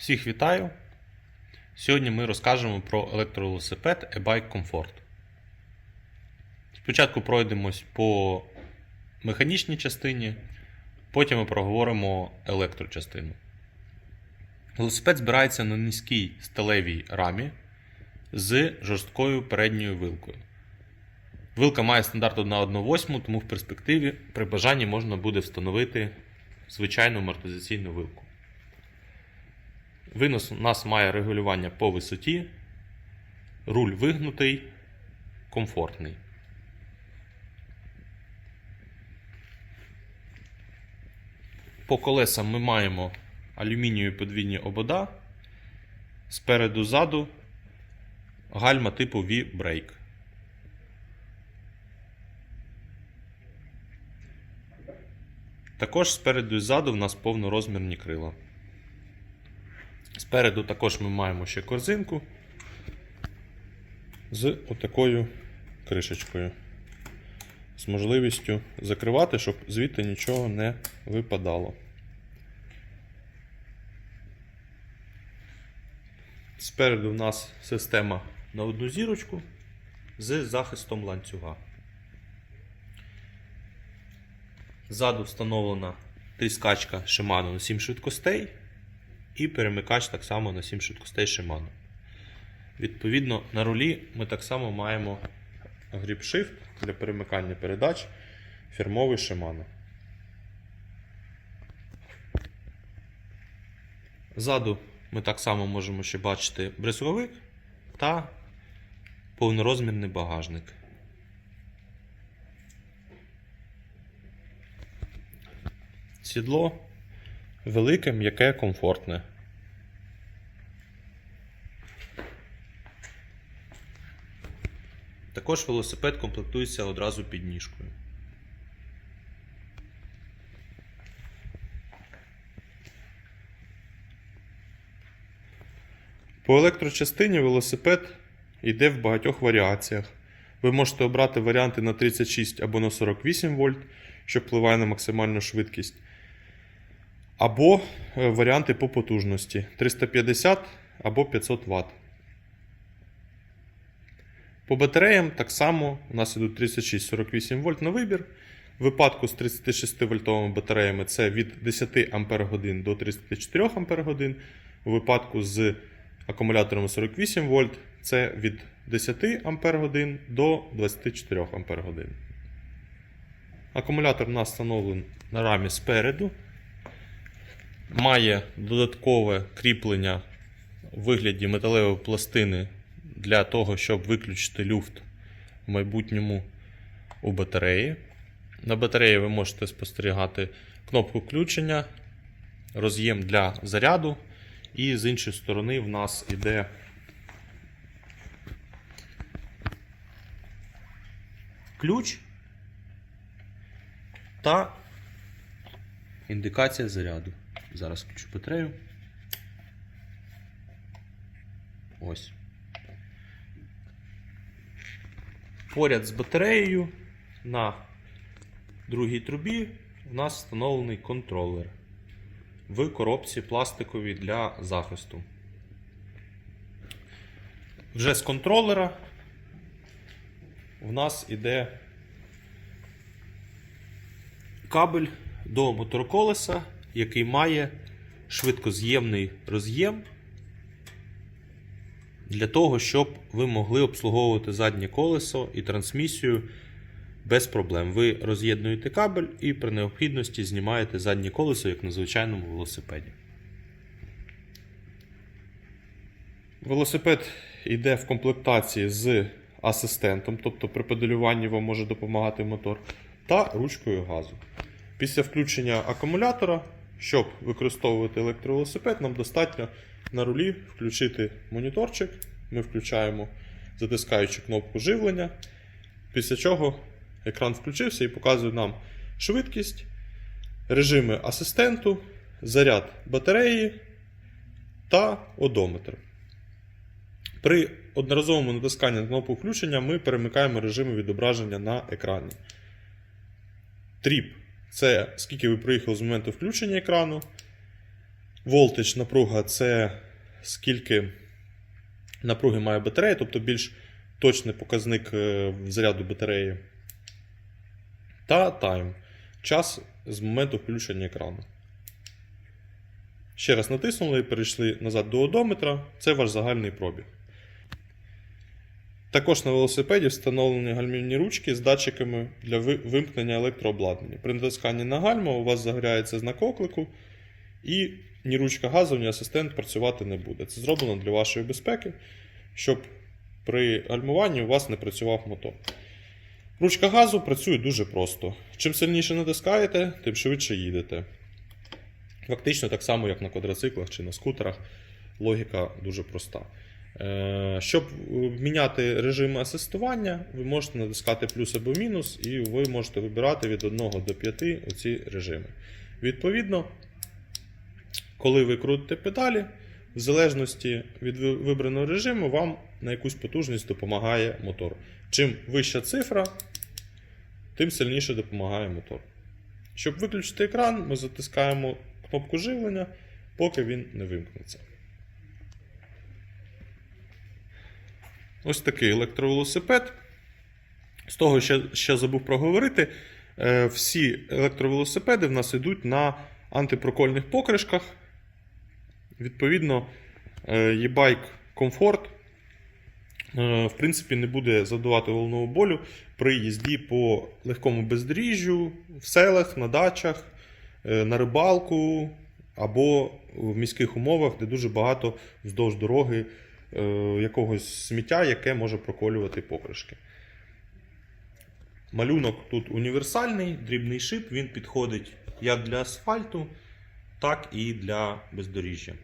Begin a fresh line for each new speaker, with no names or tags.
Всіх вітаю! Сьогодні ми розкажемо про електровелосипед e-bike Comfort. Спочатку пройдемось по механічній частині, потім ми проговоримо електрочастину. Велосипед збирається на низькій сталевій рамі з жорсткою передньою вилкою. Вилка має стандарт 1,18, тому в перспективі при бажанні можна буде встановити звичайну амортизаційну вилку. Винос у нас має регулювання по висоті, руль вигнутий, комфортний. По колесам ми маємо алюмінієві подвійні обода, спереду ззаду гальма типу V-Brake. Також спереду і ззаду в нас повнорозмірні крила. Спереду також ми маємо ще корзинку з отакою кришечкою. З можливістю закривати, щоб звідти нічого не випадало. Спереду в нас система на одну зірочку з захистом ланцюга. Ззаду встановлена тріскачка Shimano на 7 швидкостей і перемикач так само на 7 швидкостей Shimano. Відповідно, на рулі ми так само маємо Shift для перемикання передач фірмовий Shimano. Ззаду ми так само можемо ще бачити брезговик та повнорозмірний багажник. Сідло велике, м'яке, комфортне. Також велосипед комплектується одразу під ніжкою. По електрочастині велосипед йде в багатьох варіаціях. Ви можете обрати варіанти на 36 або на 48 вольт, що впливає на максимальну швидкість. Або е, варіанти по потужності 350 або 500 Вт. По батареям так само у нас ідуть 36-48 вольт на вибір. В випадку з 36 вольтовими батареями це від 10 Ах до 34 Ах. У випадку з акумуляторами 48 вольт це від 10 Ах до 24 Ах. Акумулятор у нас встановлений на рамі спереду. Має додаткове кріплення у вигляді металевої пластини для того, щоб виключити люфт в майбутньому у батареї. На батареї ви можете спостерігати кнопку включення, роз'єм для заряду, і з іншої сторони в нас іде ключ та індикація заряду. Зараз включу батарею. Ось. Поряд з батареєю на другій трубі у нас встановлений контролер в коробці пластиковій для захисту. Вже з контролера в нас іде кабель до мотороколеса, який має швидкоз'ємний роз'єм для того, щоб ви могли обслуговувати заднє колесо і трансмісію без проблем. Ви роз'єднуєте кабель і при необхідності знімаєте заднє колесо, як на звичайному велосипеді. Велосипед йде в комплектації з асистентом, тобто при педалюванні вам може допомагати мотор, та ручкою газу. Після включення акумулятора, щоб використовувати електровелосипед, нам достатньо на рулі включити моніторчик. Ми включаємо, затискаючи кнопку живлення, після чого екран включився і показує нам швидкість, режими асистенту, заряд батареї та одометр. При одноразовому натисканні на кнопку включення ми перемикаємо режими відображення на екрані. Тріп це скільки ви проїхали з моменту включення екрану. Voltage напруга це скільки напруги має батарея, тобто більш точний показник е, заряду батареї. Та тайм час з моменту включення екрану. Ще раз натиснули і перейшли назад до одометра. Це ваш загальний пробіг. Також на велосипеді встановлені гальмівні ручки з датчиками для вимкнення електрообладнання. При натисканні на гальма у вас загоряється знак оклику, і ні ручка газу, ні асистент працювати не буде. Це зроблено для вашої безпеки, щоб при гальмуванні у вас не працював мотор. Ручка газу працює дуже просто. Чим сильніше натискаєте, тим швидше їдете. Фактично так само, як на квадроциклах чи на скутерах. Логіка дуже проста. Е, Щоб е, міняти режим асистування, ви можете натискати плюс або мінус, і ви можете вибирати від 1 до 5 оці режими. Відповідно, коли ви крутите педалі, в залежності від вибраного режиму, вам на якусь потужність допомагає мотор. Чим вища цифра, тим сильніше допомагає мотор. Щоб виключити екран, ми затискаємо кнопку живлення, поки він не вимкнеться. Ось такий електровелосипед. З того, що ще забув проговорити, е, всі електровелосипеди в нас йдуть на антипрокольних покришках. Відповідно, е, e-bike Comfort е, в принципі не буде завдавати головного болю при їзді по легкому бездоріжжю, в селах, на дачах, на рибалку або в міських умовах, де дуже багато вздовж дороги якогось сміття, яке може проколювати покришки. Малюнок тут універсальний, дрібний шип, він підходить як для асфальту, так і для бездоріжжя.